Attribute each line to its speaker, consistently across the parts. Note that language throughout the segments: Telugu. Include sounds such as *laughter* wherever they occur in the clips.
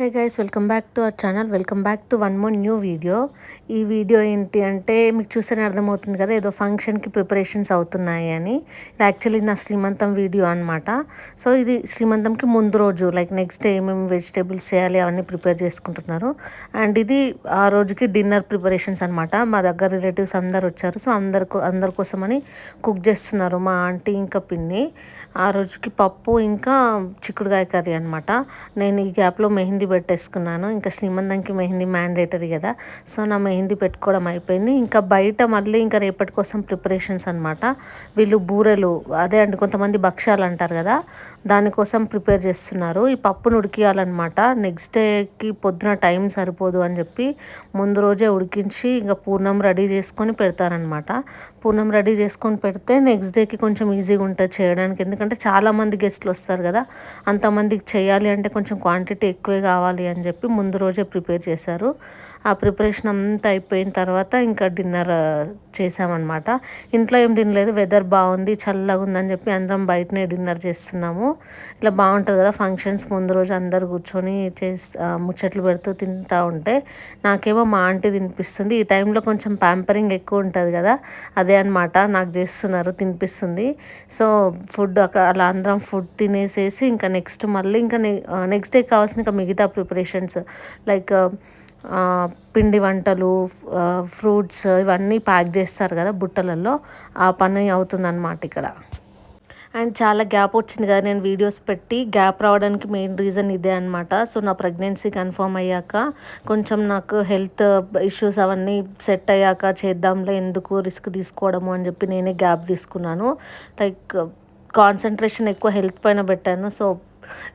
Speaker 1: Hey guys welcome back to our channel. Welcome back to one more new video. ఈ వీడియో ఏంటి అంటే మీకు చూస్తేనే అర్థమవుతుంది కదా ఏదో ఫంక్షన్కి ప్రిపరేషన్స్ అవుతున్నాయి అని. ఇది యాక్చువల్లీ నా శ్రీమంతం వీడియో అనమాట సో ఇది శ్రీమంతంకి ముందు రోజు లైక్ నెక్స్ట్ డే ఏమేమి వెజిటేబుల్స్ చేయాలి అవన్నీ ప్రిపేర్ చేసుకుంటున్నారు. అండ్ ఇది ఆ రోజుకి డిన్నర్ ప్రిపరేషన్స్ అనమాట మా దగ్గర రిలేటివ్స్ అందరు వచ్చారు. సో అందరి అందరి కోసమని కుక్ చేస్తున్నారు మా ఆంటీ ఇంకా పిన్ని. ఆ రోజుకి పప్పు ఇంకా చిక్కుడుకాయ కర్రీ అనమాట నేను ఈ గ్యాప్లో మెహందీ పెట్టేసుకున్నాను. ఇంకా శ్రీమంతంకి మెహందీ మ్యాండేటరీ కదా. సో నా మెహందీ పెట్టుకోవడం అయిపోయింది. ఇంకా బయట మళ్ళీ ఇంకా రేపటి కోసం ప్రిపరేషన్స్ అనమాట వీళ్ళు బూరెలు అదే అండి కొంతమంది భక్ష్యాలు అంటారు కదా దానికోసం ప్రిపేర్ చేస్తున్నారు. ఈ పప్పును ఉడికియాలన్నమాట నెక్స్ట్ డేకి పొద్దున టైం సరిపోదు అని చెప్పి ముందు రోజే ఉడికించి ఇంకా పూర్ణం రెడీ చేసుకొని పెడతారనమాట పూర్ణం రెడీ చేసుకొని పెడితే నెక్స్ట్ డేకి కొంచెం ఈజీగా ఉంటుంది చేయడానికి. ఎందుకంటే చాలామంది గెస్ట్లు వస్తారు కదా అంతమందికి చేయాలి అంటే కొంచెం క్వాంటిటీ ఎక్కువే కావాలి అని చెప్పి ముందు రోజే ప్రిపేర్ చేశారు. ఆ ప్రిపరేషన్ అంతా అయిపోయిన తర్వాత ఇంకా డిన్నర్ చేసామన్నమాట ఇంట్లో ఏం తినలేదు వెదర్ బాగుంది చల్లగా ఉందని చెప్పి అందరం బయటనే డిన్నర్ చేస్తున్నాము. ఇలా బాగుంటుంది కదా ఫంక్షన్స్ ముందు రోజు అందరు కూర్చొని చేస్తా ముచ్చట్లు పెడుతూ తింటూ ఉంటే నాకేమో మా ఆంటీ తినిపిస్తుంది. ఈ టైంలో కొంచెం ప్యాంపరింగ్ ఎక్కువ ఉంటుంది కదా అదే అనమాట నాకు చేస్తున్నారు తినిపిస్తుంది. సో ఫుడ్ అక్కడ అలా అందరం ఫుడ్ తినేసేసి ఇంకా నెక్స్ట్ మళ్ళీ ఇంకా నెక్స్ట్ డే కావాల్సిన ఇంకా మిగతా ప్రిపరేషన్స్ లైక్ పిండి వంటలు ఫ్రూట్స్ ఇవన్నీ ప్యాక్ చేస్తారు కదా బుట్టలలో. ఆ పని అవుతుందన్నమాట ఇక్కడ. అండ్ చాలా గ్యాప్ వచ్చింది కదా నేను వీడియోస్ పెట్టి గ్యాప్ రావడానికి మెయిన్ రీజన్ ఇదే అనమాట సో నా ప్రెగ్నెన్సీ కన్ఫర్మ్ అయ్యాక కొంచెం నాకు హెల్త్ ఇష్యూస్ అవన్నీ సెట్ అయ్యాక చేద్దాంలే ఎందుకు రిస్క్ తీసుకోవడము అని చెప్పి నేనే గ్యాప్ తీసుకున్నాను. లైక్ కాన్సన్ట్రేషన్ ఎక్కువ హెల్త్ పైన పెట్టాను. సో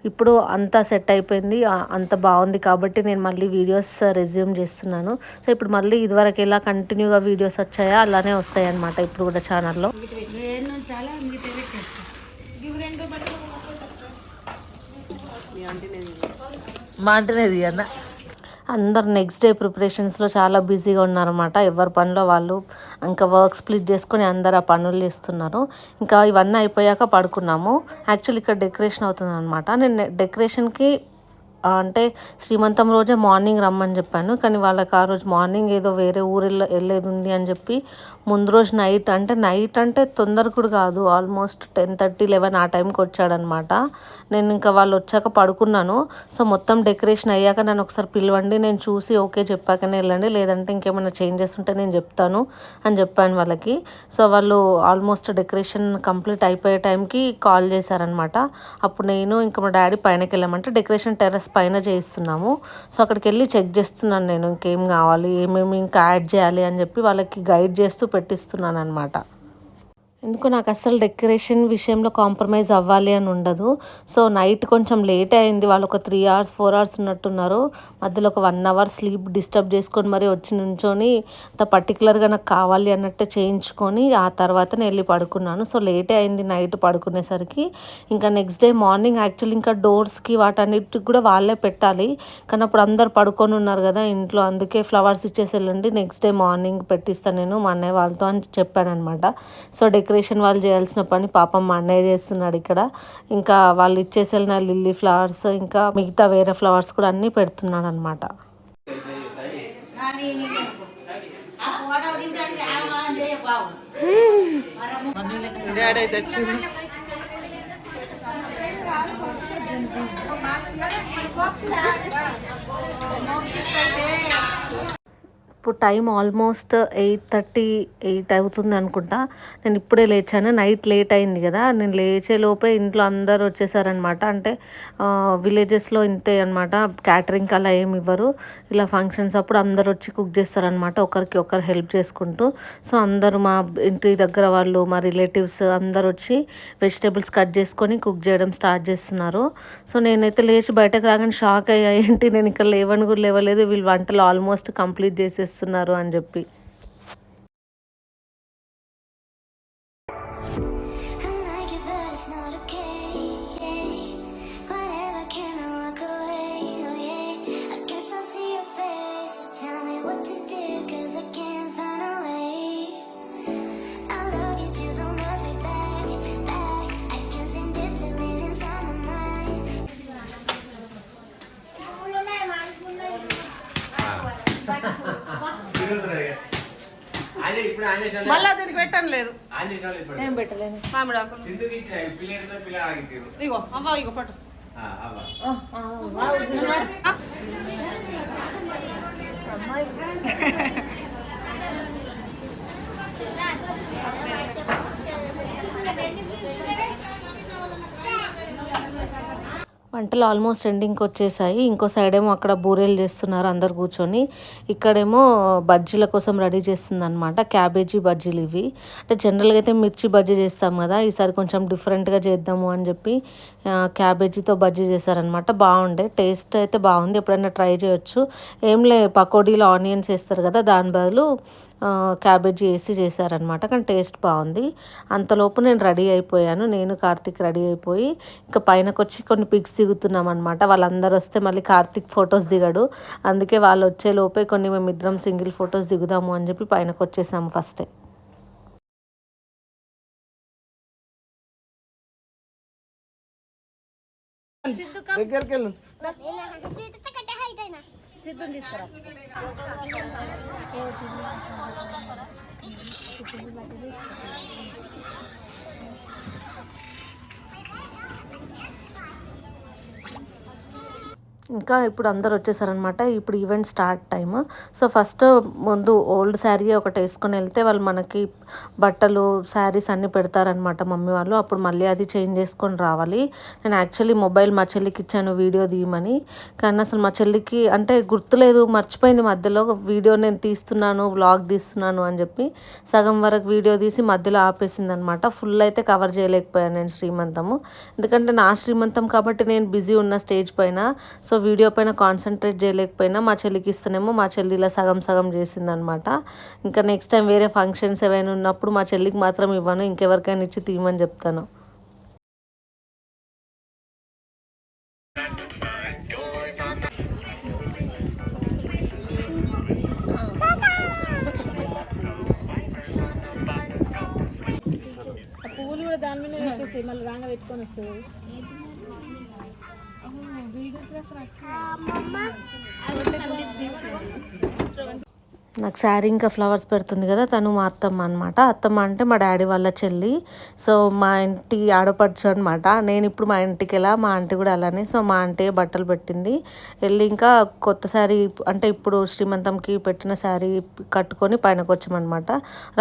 Speaker 1: ఇప్పుడు అంతా సెట్ అయిపోయింది అంత బాగుంది కాబట్టి నేను మళ్ళీ వీడియోస్ రెజ్యూమ్ uh, చేస్తున్నాను. సో ఇప్పుడు మళ్ళీ ఇదివరకు ఎలా కంటిన్యూగా వీడియోస్ వచ్చాయా అలానే వస్తాయి అనమాట ఇప్పుడు కూడా ఛానల్లో మా అంటేనేది అన్న అందరు నెక్స్ట్ డే ప్రిపరేషన్స్లో చాలా బిజీగా ఉన్నారన్నమాట. ఎవరి పనిలో వాళ్ళు ఇంకా వర్క్ స్ప్లిట్ చేసుకొని అందరు ఆ పనులు చేస్తున్నారు. ఇంకా ఇవన్నీ అయిపోయాక పడుకున్నాము. యాక్చువల్లీ ఇక్కడ డెకరేషన్ అవుతుంది అనమాట నేను డెకరేషన్కి అంటే శ్రీమంతం రోజే మార్నింగ్ రమ్మని చెప్పాను. కానీ వాళ్ళకి ఆ రోజు మార్నింగ్ ఏదో వేరే ఊరిలో వెళ్ళేది ఉంది అని చెప్పి ముందు రోజు నైట్ అంటే నైట్ అంటే తొందరకుడు కాదు. ఆల్మోస్ట్ టెన్ థర్టీ లెవెన్ ఆ టైంకి వచ్చాడనమాట. నేను ఇంకా వాళ్ళు వచ్చాక పడుకున్నాను. సో మొత్తం డెకరేషన్ అయ్యాక నన్ను ఒకసారి పిలవండి నేను చూసి ఓకే చెప్పాకనే వెళ్ళండి. లేదంటే ఇంకేమైనా చేంజెస్ ఉంటే నేను చెప్తాను అని చెప్పాను వాళ్ళకి. సో వాళ్ళు ఆల్మోస్ట్ డెకరేషన్ కంప్లీట్ అయిపోయే టైంకి కాల్ చేశారనమాట. అప్పుడు నేను ఇంకా మా డాడీ పైనకి వెళ్ళామంటే డెకరేషన్ టెర్రస్ పైన చేయిస్తున్నాము. సో అక్కడికి వెళ్ళి చెక్ చేస్తున్నాను నేను ఇంకేం కావాలి ఏమేమి ఇంకా యాడ్ చేయాలి అని చెప్పి వాళ్ళకి గైడ్ చేస్తూ పెట్టిస్తున్నాను అనమాట ఎందుకు నాకు అసలు డెకరేషన్ విషయంలో కాంప్రమైజ్ అవ్వాలి అని ఉండదు. సో నైట్ కొంచెం లేట్ అయింది. వాళ్ళు ఒక త్రీ అవర్స్ ఫోర్ అవర్స్ ఉన్నట్టున్నారు. మధ్యలో ఒక వన్ అవర్ స్లీప్ డిస్టర్బ్ చేసుకొని మరి వచ్చి నుంచొని అంత పర్టికులర్గా నాకు కావాలి అన్నట్టు చేయించుకొని ఆ తర్వాత నేను వెళ్ళి పడుకున్నాను. సో లేటే అయింది నైట్ పడుకునేసరికి. ఇంకా నెక్స్ట్ డే మార్నింగ్ యాక్చువల్లీ ఇంకా డోర్స్కి వాటన్నిటికి కూడా వాళ్ళే పెట్టాలి. కానీ అప్పుడు అందరు పడుకొని ఉన్నారు కదా ఇంట్లో. అందుకే ఫ్లవర్స్ ఇచ్చేసి వెళ్ళండి. నెక్స్ట్ డే మార్నింగ్ పెట్టిస్తాను నేను మా అన్నయ్య వాళ్ళతో అని చెప్పాను అనమాట సో డెకరేషన్ డెకరేషన్ వాళ్ళు చేయాల్సిన పని పాపం మా అన్నయ్య చేస్తున్నాడు ఇక్కడ. ఇంకా వాళ్ళు ఇచ్చేసిన లిల్లీ ఫ్లవర్స్ ఇంకా మిగతా వేరే ఫ్లవర్స్ కూడా అన్నీ పెడుతున్నాడు అనమాట ఇప్పుడు time almost eight thirty eight అవుతుంది అనుకుంటా. నేను ఇప్పుడే లేచాను. నైట్ లేట్ అయింది కదా. నేను లేచే లోపే ఇంట్లో అందరు వచ్చేసారనమాట అంటే విలేజెస్లో ఇంతే అనమాట క్యాటరింగ్ అలా ఏమి ఇవ్వరు. ఇలా ఫంక్షన్స్ అప్పుడు అందరు వచ్చి కుక్ చేస్తారనమాట ఒకరికి ఒకరు హెల్ప్ చేసుకుంటూ. సో అందరూ మా ఇంటి దగ్గర వాళ్ళు మా రిలేటివ్స్ అందరు వచ్చి వెజిటేబుల్స్ కట్ చేసుకొని కుక్ చేయడం స్టార్ట్ చేస్తున్నారు. సో నేనైతే లేచి బయటకు రాగానే షాక్ అయ్యా. ఏంటి? నేను ఇక్కడ లేవని కూడా లేవలేదు. వీళ్ళు వంటలు ఆల్మోస్ట్ కంప్లీట్ చేసేసి చేస్తున్నారు అని చెప్పి
Speaker 2: మళ్ళా దీనికి పెట్టడం లేదు.
Speaker 1: ఏం పెట్టలేను.
Speaker 2: మామిడి ఆకులు.
Speaker 3: సింధుకి ఇచ్చిన పిల్లలతో పిల్లలు ఆగిచ్చారు
Speaker 2: ఇగో అవ్వ ఇగో పట్టు.
Speaker 3: అవ్వ. *laughs*
Speaker 1: వంటలు ఆల్మోస్ట్ ఎండింగ్కి వచ్చేసాయి. ఇంకో సైడ్ ఏమో అక్కడ బూరెలు చేస్తున్నారు అందరు కూర్చొని. ఇక్కడేమో బజ్జీల కోసం రెడీ చేస్తుందనమాట క్యాబేజీ బజ్జీలు ఇవి. అంటే జనరల్గా అయితే మిర్చి బజ్జీ చేస్తాం కదా ఈసారి కొంచెం డిఫరెంట్గా చేద్దాము అని చెప్పి క్యాబేజీతో బజ్జీ చేశారనమాట బాగుండే. టేస్ట్ అయితే బాగుంది. ఎప్పుడైనా ట్రై చేయొచ్చు. ఏం లే పకోడీలో ఆనియన్స్ వేస్తారు కదా దాని బదులు క్యాబేజీ వేసి చేశారనమాట కానీ టేస్ట్ బాగుంది. అంతలోపు నేను రెడీ అయిపోయాను. నేను కార్తిక్ రెడీ అయిపోయి ఇంకా పైనకి వచ్చి కొన్ని పిక్స్ దిగుతున్నాం అనమాట వాళ్ళందరూ వస్తే మళ్ళీ కార్తిక్ ఫొటోస్ దిగడు. అందుకే వాళ్ళు వచ్చే లోపే కొన్ని మేము ఇద్దరం సింగిల్ ఫొటోస్ దిగుదాము అని చెప్పి పైనకి వచ్చేసాము ఫస్టే
Speaker 2: దగ్గరికి వెళ్ళు సిద్ధం తీసుకురా.
Speaker 1: తీసుకురా ఇంకా ఇప్పుడు అందరు వచ్చేసారనమాట ఇప్పుడు event start time so first ముందు ఓల్డ్ శారీ ఒకటి వేసుకొని వెళ్తే వాళ్ళు మనకి బట్టలు శారీస్ అన్నీ పెడతారనమాట మమ్మీ వాళ్ళు. అప్పుడు మళ్ళీ అది చేంజ్ చేసుకొని రావాలి. నేను యాక్చువల్లీ మొబైల్ మా చెల్లికి ఇచ్చాను వీడియో తీయమని. కానీ అసలు మా చెల్లికి అంటే గుర్తులేదు మర్చిపోయింది మధ్యలో వీడియో నేను తీస్తున్నాను వ్లాగ్ తీస్తున్నాను అని చెప్పి సగం వరకు వీడియో తీసి మధ్యలో ఆపేసింది అనమాట ఫుల్ అయితే కవర్ చేయలేకపోయాను నేను శ్రీమంతము. ఎందుకంటే నా శ్రీమంతం కాబట్టి నేను బిజీ ఉన్న స్టేజ్ పైన. సో సో వీడియో పైన కాన్సన్ట్రేట్ చేయలేకపోయినా మా చెల్లికి ఇస్తేనేమో మా చెల్లి ఇలా సగం సగం చేసిందనమాట. ఇంకా నెక్స్ట్ టైం వేరే ఫంక్షన్స్ ఏవైనా ఉన్నప్పుడు మా చెల్లికి మాత్రం ఇవ్వను ఇంకెవరికైనా ఇచ్చి తీయమని చెప్తాను.
Speaker 2: కూడా దాని మీద పెట్టేసి మళ్ళీ రాంగ పెట్టుకొని వస్తుంది.
Speaker 1: মামা నాకు శారీ ఇంకా ఫ్లవర్స్ పెడుతుంది కదా తను మా అత్తమ్మ అనమాట అత్తమ్మ అంటే మా డాడీ వాళ్ళ చెల్లి. సో మా ఇంటి ఆడపడుచు అనమాట నేను ఇప్పుడు మా ఇంటికి వెళ్ళా మా ఆంటీ కూడా అలానే. సో మా ఆంటీ బట్టలు పెట్టింది. వెళ్ళి ఇంకా కొత్త శారీ అంటే ఇప్పుడు శ్రీమంతంకి పెట్టిన శారీ కట్టుకొని పైనకి వచ్చామన్నమాట.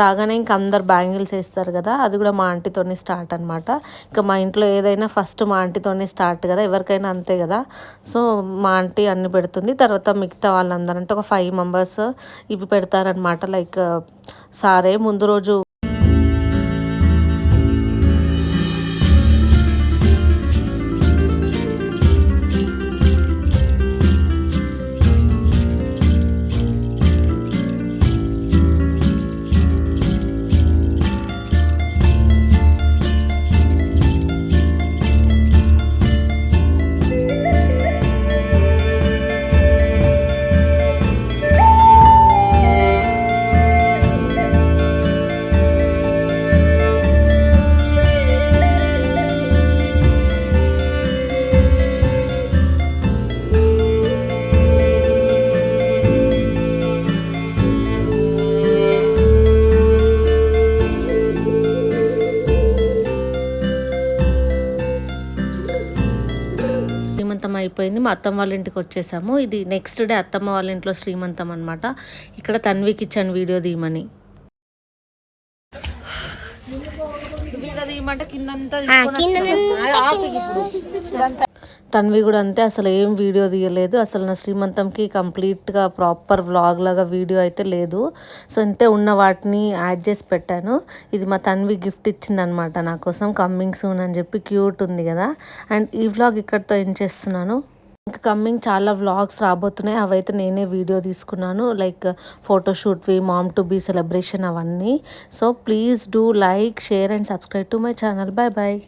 Speaker 1: రాగానే ఇంకా అందరు బ్యాంగిల్స్ వేస్తారు కదా అది కూడా మా ఆంటీతోనే స్టార్ట్ అనమాట ఇంకా మా ఇంట్లో ఏదైనా ఫస్ట్ మా ఆంటీతోనే స్టార్ట్ కదా ఎవరికైనా అంతే కదా. సో మా ఆంటీ అన్ని పెడుతుంది. తర్వాత మిగతా వాళ్ళందరూ అంటే ఒక ఫైవ్ మెంబర్స్ ఇవి పెడతారనమాట లైక్ సారే ముందు రోజు అయిపోయింది. మా అత్తమ్మ వాళ్ళ ఇంటికి వచ్చేసాము. ఇది నెక్స్ట్ డే అత్తమ్మ వాళ్ళ ఇంట్లో శ్రీమంతం అనమాట ఇక్కడ తన్వికి ఇచ్చాను వీడియో తీయమని. తన్వి కూడా అంతే అసలు ఏం వీడియో తీయలేదు. అసలు నా శ్రీమంతంకి కంప్లీట్గా ప్రాపర్ వ్లాగ్ లాగా వీడియో అయితే లేదు. సో ఇంతే ఉన్న వాటిని యాడ్ చేసి పెట్టాను. ఇది మా తన్వి గిఫ్ట్ ఇచ్చిందనమాట నా కోసం కమ్మింగ్ సూన్ అని చెప్పి క్యూట్ ఉంది కదా. అండ్ ఈ వ్లాగ్ ఇక్కడితో ఏం చేస్తున్నాను. ఇంకా కమ్మింగ్ చాలా వ్లాగ్స్ రాబోతున్నాయి. అవైతే నేనే వీడియో తీసుకున్నాను. లైక్ ఫోటోషూట్వి మామ్ టు బీ సెలబ్రేషన్ అవన్నీ. So please do like share and subscribe to my channel bye bye